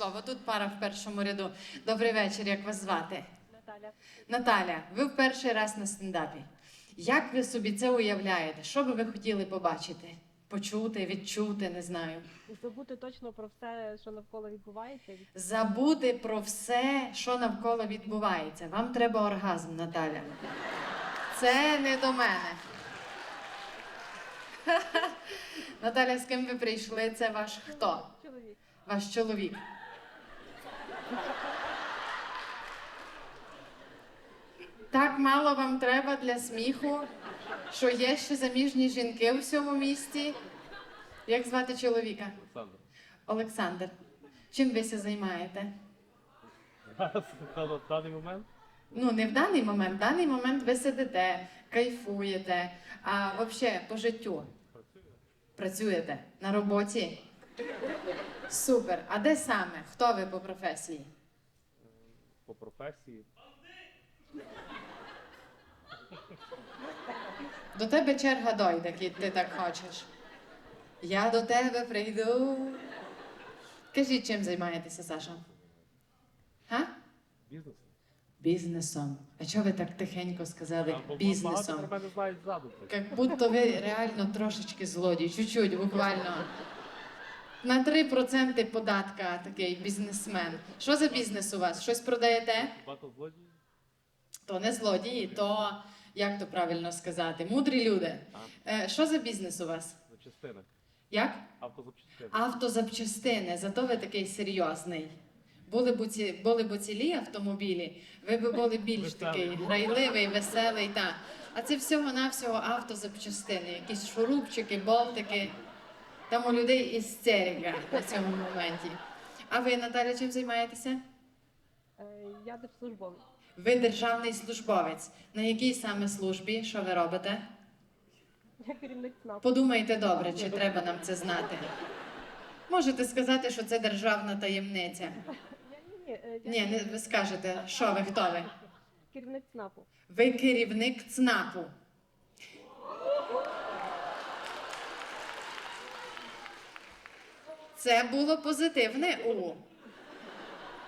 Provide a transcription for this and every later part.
Слово, тут пара в першому ряду. Добрий вечір, як вас звати? Наталя. Наталя, ви в перший раз на стендапі. Як ви собі це уявляєте? Що би ви хотіли побачити? Почути, відчути, не знаю. Забути точно про все, що навколо відбувається. Забути про все, що навколо відбувається. Вам треба оргазм, Наталя. Це не до мене. Наталя, з ким ви прийшли? Це ваш хто? Чоловік. Ваш чоловік. Так мало вам треба для сміху, що є ще заміжні жінки у всьому місті. Як звати чоловіка? Олександр. Олександр. Чим ви ся займаєте? На даний момент Ну, не в даний момент. В даний момент ви сидите, кайфуєте, а взагалі по життю працюєте на роботі. Супер. А де саме? Хто ви по професії? по професії. До тебе черга дойде, кіт, ти так хочеш. Я до тебе прийду. Кажіть, чим займаєтеся, Саша? Га? Бізнес. Бізнесом. А чого ви так тихенько сказали Бо Багато бізнесом? про мене знають ззаду. Як будто ви реально трошечки злодій, чуть-чуть, буквально. На 3% податка такий бізнесмен. Що за бізнес у вас? Щось продаєте? То не злодії, то як то правильно сказати? Мудрі люди. Е, що за бізнес у вас? Запчастини. Як? Автозапчастини. Автозапчастини, зато ви такий серйозний. Були б, ці, були б цілі автомобілі, ви б були більш такий грайливий, веселий. Та. А це всього-навсього автозапчастини, якісь шурупчики, болтики. Там у людей істерика на цьому моменті. А ви, Наталя, чим займаєтеся? Е, Я держслужбовець. Ви державний службовець. На якій саме службі? Що ви робите? Я керівник ЦНАПу. Подумайте добре, чи треба нам це знати. Можете сказати, що це державна таємниця. Ні, е, Ні, не ви скажете, що ви, хто ви? керівник ЦНАПу. Ви керівник ЦНАПу. Це було позитивне у.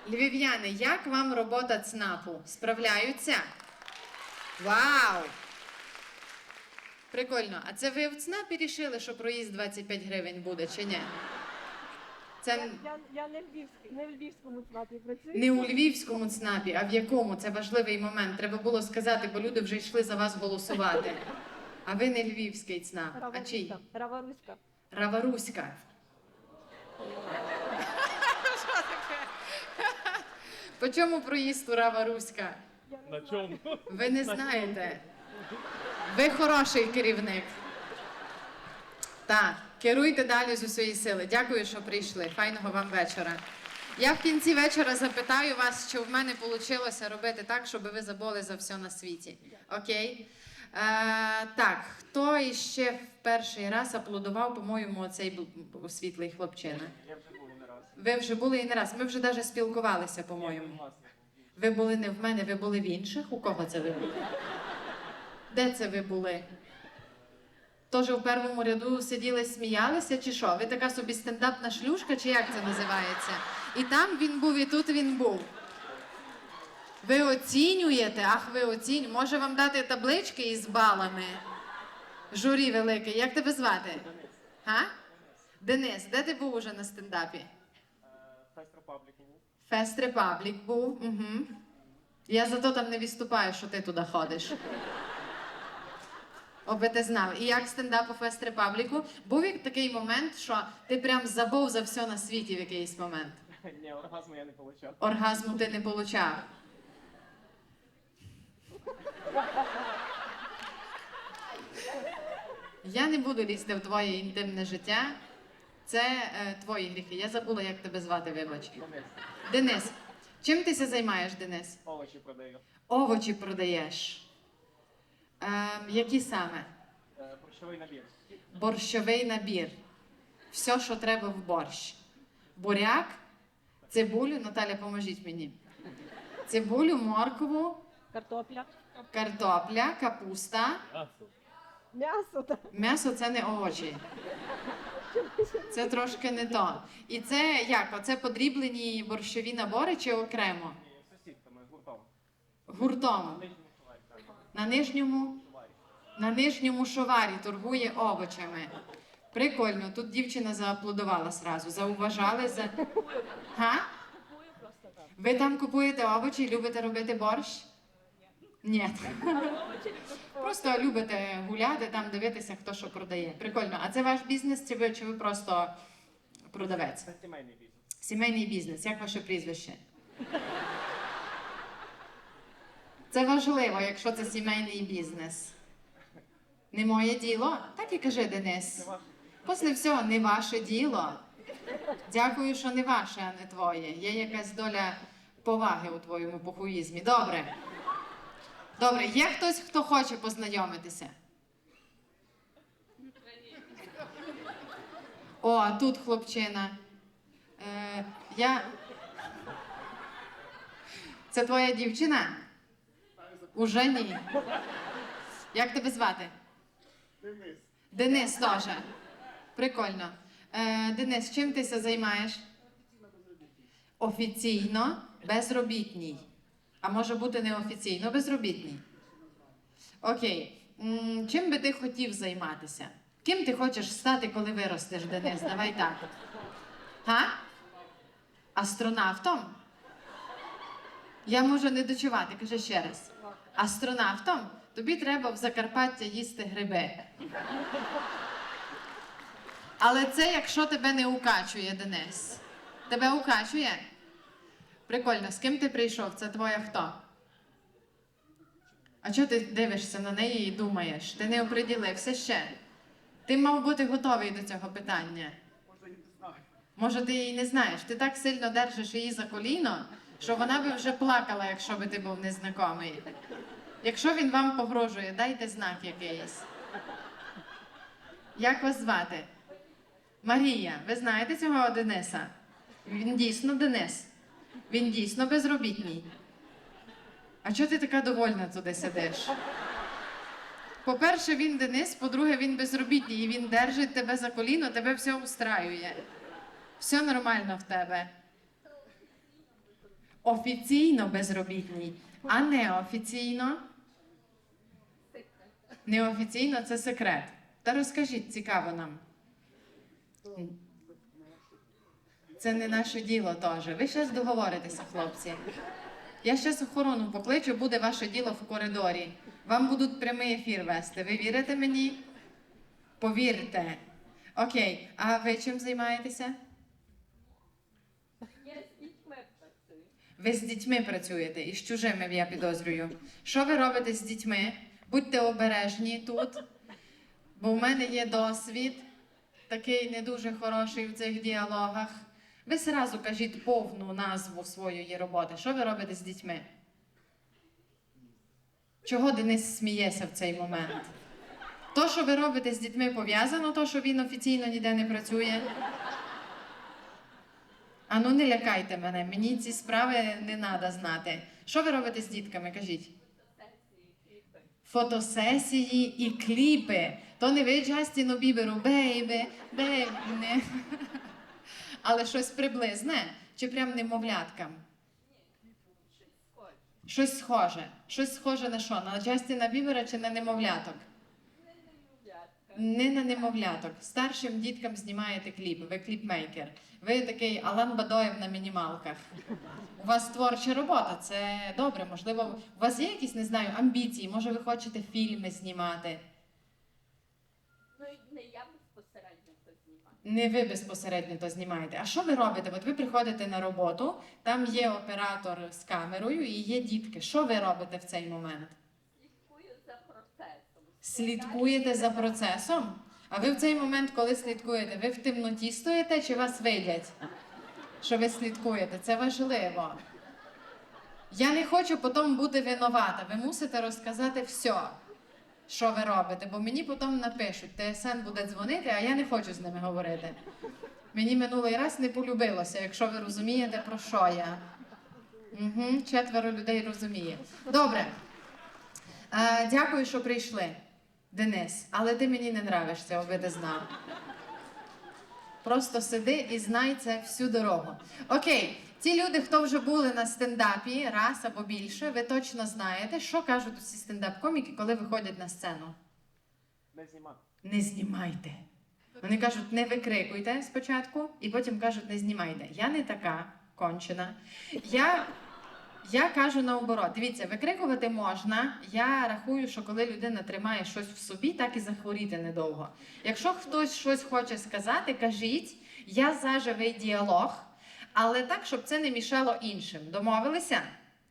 Львів'яни, як вам робота ЦНАПу? Справляються? Вау! Прикольно. А це ви в ЦНАПі рішили, що проїзд 25 гривень буде, чи ні? Це Я, я не, львівський, не в львівському ЦНАПі працюю. не у львівському ЦНАПі, а в якому? Це важливий момент. Треба було сказати, бо люди вже йшли за вас голосувати. А ви не львівський ЦНАП. А чий? Раваруська. Раваруська. По чому проїзд у Раваруська? Я не На чому? Ви не знаєте. Ви хороший керівник. Так, керуйте далі з усієї сили. Дякую, що прийшли. Файного вам вечора. Я в кінці вечора запитаю вас, чи в мене вийшло робити так, щоб ви забули за все на світі. Окей? Е, так, хто іще в перший раз аплодував, по-моєму, оцей світлий хлопчина? Я вже був не раз. Ви вже були і не раз. Ми вже навіть спілкувалися, по-моєму. Ви були не в мене, ви були в інших? У кого це ви були? Де це ви були? Тож у першому ряду сиділи, сміялися, чи що? Ви така собі стендапна шлюшка, чи як це називається? І там він був, і тут він був. Ви оцінюєте, ах, ви оцінюєте. Може вам дати таблички із балами? Журі велике. Як тебе звати? Га? Денис, де ти був уже на стендапі? Фест Republic був. Фест Репаблік був. Угу. Я зато там не відступаю, що ти туди ходиш. Оби ти знав. І як стендап у Фест Репабліку, був як такий момент, що ти прям забув за все на світі в якийсь момент. Ні, оргазму я не отримав. Оргазму ти не получав. Я не буду лізти в твоє інтимне життя. Це е, твої гріхи. Я забула, як тебе звати, вибач. Денис. Денис, чим ти ся займаєш, Денис? Овочі продаю. Овочі продаєш. Ем, які саме? Е, Борщовий набір. Борщовий набір. Все, що треба в борщ. Буряк, цибулю, Наталя, поможіть мені. Цибулю, моркву, Картопля. Картопля, капуста, М'ясо. М'ясо, це не овочі. Це трошки не то. І це як? Оце подріблені борщові набори чи окремо? Сусідками, гуртом. Гуртом. На нижньому, на нижньому шоварі торгує овочами. Прикольно, тут дівчина зааплодувала сразу. Зауважали за. Га? Ви там купуєте овочі і любите робити борщ? Ні. Просто любите гуляти, там дивитися, хто що продає. Прикольно. А це ваш бізнес, чи ви, чи ви просто продавець? Це сімейний бізнес. Сімейний бізнес. Як ваше прізвище? Це важливо, якщо це сімейний бізнес. Не моє діло? Так і кажи, Денис. Після всього не ваше діло. Дякую, що не ваше, а не твоє. Є якась доля поваги у твоєму похуїзмі. Добре. Добре, є хтось, хто хоче познайомитися? О, тут хлопчина. Е, я. Це твоя дівчина? Уже ні. Як тебе звати? Денис. Денис теж. Прикольно. Е, Денис, чим ти се займаєш? Офіційно безробітній. А може бути неофіційно безробітній. Окей. Чим би ти хотів займатися? Ким ти хочеш стати, коли виростеш, Денис? Давай так. Га? Астронавтом? Я можу не дочувати, кажи ще раз. Астронавтом? Тобі треба в Закарпаття їсти гриби. Але це якщо тебе не укачує, Денис. Тебе укачує? Прикольно, з ким ти прийшов? Це твоя хто? А чого ти дивишся на неї і думаєш? Ти не оприділився ще? Ти мав бути готовий до цього питання. Може, ти її не знаєш? Ти так сильно держиш її за коліно, що вона би вже плакала, якщо би ти був незнайомий. Якщо він вам погрожує, дайте знак якийсь. Як вас звати? Марія, ви знаєте цього Дениса? Він дійсно Денис. Він дійсно безробітний. А чого ти така довольна туди сидиш? По-перше, він Денис, по-друге, він безробітний, і він держить тебе за коліно, тебе все устраює. Все нормально в тебе. Офіційно безробітний, а неофіційно. Неофіційно це секрет. Та розкажіть, цікаво нам. Це не наше діло теж. Ви зараз договоритеся, хлопці. Я зараз охорону покличу, буде ваше діло в коридорі. Вам будуть прямий ефір вести. Ви вірите мені? Повірте. Окей, а ви чим займаєтеся? Я з дітьми працюю. Ви з дітьми працюєте і з чужими, я підозрюю. Що ви робите з дітьми? Будьте обережні тут, бо в мене є досвід, такий не дуже хороший в цих діалогах. Ви зразу кажіть повну назву своєї роботи. Що ви робите з дітьми? Чого Денис сміється в цей момент? То, що ви робите з дітьми, пов'язано, то, що він офіційно ніде не працює. А ну не лякайте мене, мені ці справи не треба знати. Що ви робите з дітками? Кажіть. Фотосесії і кліпи. То не ви Джастіну Біберу, бейбе, бейбе. Але щось приблизне, чи прям немовляткам? Щось схоже. Щось схоже на що? На Джастіна Бібера чи на немовляток? Не на немовляток. Старшим діткам знімаєте кліп, ви кліпмейкер. Ви такий Алан Бадоєв на мінімалках. У вас творча робота, це добре. Можливо, у вас є якісь, не знаю, амбіції, може ви хочете фільми знімати. Ну, не я безпосередньо. Не ви безпосередньо то знімаєте. А що ви робите? От ви приходите на роботу, там є оператор з камерою і є дітки. Що ви робите в цей момент? Слідкую за процесом. Слідкуєте за процесом? А ви в цей момент, коли слідкуєте, ви в темноті стоїте чи вас видять? Що ви слідкуєте? Це важливо. Я не хочу потім бути винувата. Ви мусите розказати все, що ви робите, бо мені потім напишуть, ТСН буде дзвонити, а я не хочу з ними говорити. Мені минулий раз не полюбилося, якщо ви розумієте, про що я. Угу, четверо людей розуміє. Добре. Е, дякую, що прийшли. Денис, але ти мені не нравишся, аби знав. Просто сиди і знай це всю дорогу. Окей, ті люди, хто вже були на стендапі раз або більше, ви точно знаєте, що кажуть усі стендап-коміки, коли виходять на сцену. Не знімати. Не знімайте. Вони кажуть, не викрикуйте спочатку, і потім кажуть, не знімайте. Я не така кончена. Я, я кажу наоборот: дивіться, викрикувати можна. Я рахую, що коли людина тримає щось в собі, так і захворіти недовго. Якщо хтось щось хоче сказати, кажіть, я за живий діалог, але так, щоб це не мішало іншим. Домовилися?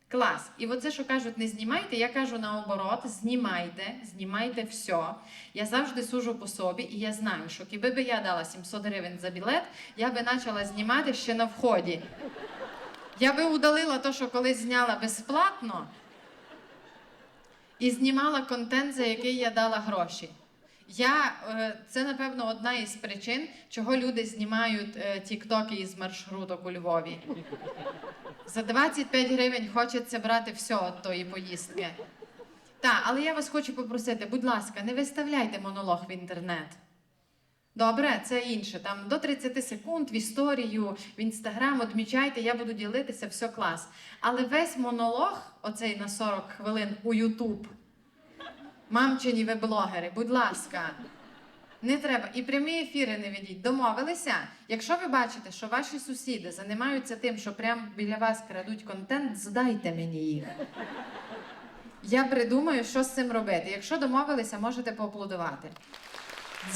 Клас. І оце, що кажуть, не знімайте, я кажу наоборот, знімайте, знімайте все. Я завжди сужу по собі, і я знаю, що якби би я дала 700 гривень за білет, я би почала знімати ще на вході. Я би удалила те, що колись зняла безплатно, і знімала контент, за який я дала гроші. Я, е, це, напевно, одна із причин, чого люди знімають е, тіктоки із маршруток у Львові. За 25 гривень хочеться брати все від тої поїздки. Так, але я вас хочу попросити, будь ласка, не виставляйте монолог в інтернет. Добре, це інше. Там до 30 секунд в історію, в інстаграм відмічайте, я буду ділитися, все клас. Але весь монолог, оцей на 40 хвилин у Ютуб, мамчині ви блогери, будь ласка, не треба. І прямі ефіри не ведіть. Домовилися. Якщо ви бачите, що ваші сусіди займаються тим, що прямо біля вас крадуть контент, здайте мені їх. Я придумаю, що з цим робити. Якщо домовилися, можете поаплодувати.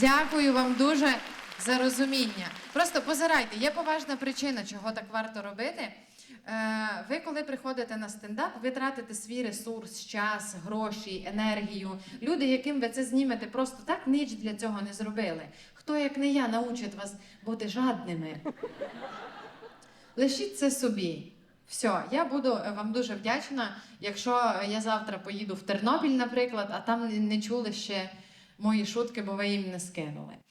Дякую вам дуже за розуміння. Просто позирайте, є поважна причина, чого так варто робити. Е, Ви, коли приходите на стендап, ви тратите свій ресурс, час, гроші, енергію. Люди, яким ви це знімете, просто так ніч для цього не зробили. Хто, як не я, научить вас бути жадними? Лишіть це собі. Все, я буду е, вам дуже вдячна, якщо я завтра поїду в Тернопіль, наприклад, а там не чули ще мої шутки, бо ви їм не скинули.